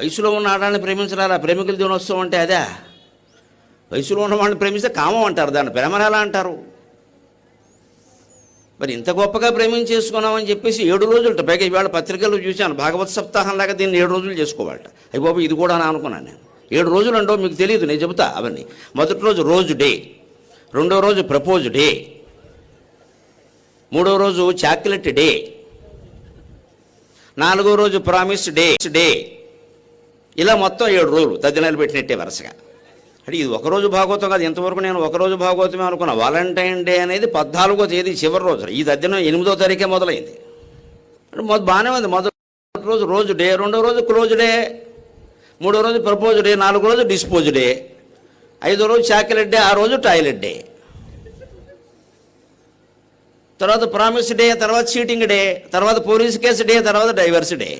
వయసులో ఉన్న ఆడాన్ని ప్రేమించరాలా ప్రేమికుల దినోత్సవం అంటే అదే. వయసులో ఉన్న వాళ్ళని ప్రేమిస్తే కామం అంటారు దాన్ని ప్రేమరాలా ఎలా అంటారు. మరి ఇంత గొప్పగా ప్రేమించేసుకున్నామని చెప్పేసి ఏడు రోజులు పైగా ఇవాళ పత్రికల్లో చూశాను భాగవత్ సప్తాహం లాగా దీన్ని ఏడు రోజులు చేసుకోవాలట. అయ్యి బాబు ఇది కూడా అని అనుకున్నాను నేను. ఏడు రోజులు అంటో మీకు తెలియదు నేను చెబుతా అవన్నీ. మొదటి రోజు రోజు డే రెండో రోజు ప్రపోజ్ డే మూడో రోజు చాక్లెట్ డే నాలుగో రోజు ప్రామిస్ డే డే. ఇలా మొత్తం ఏడు రోజులు దద్దినాలు పెట్టినట్టే వరుసగా. అంటే ఇది ఒకరోజు భాగవతం కాదు ఇంతవరకు నేను ఒకరోజు భాగవతమే అనుకున్నా. వాలంటైన్ డే అనేది పద్నాలుగో తేదీ చివరి రోజు. ఈ దద్దినం ఎనిమిదో తారీఖే మొదలైంది. అంటే బాగానే ఉంది. మొదటి రోజు రోజు డే రెండో రోజు క్లోజ్ డే మూడో రోజు ప్రపోజ్ డే నాలుగో రోజు డిస్పోజ్ డే ఐదో రోజు చాక్లెట్ డే ఆ రోజు టాయిలెట్ డే. తర్వాత ప్రామిస్ డే తర్వాత చీటింగ్ డే తర్వాత పోలీస్ కేసు డే తర్వాత డైవర్స్ డే.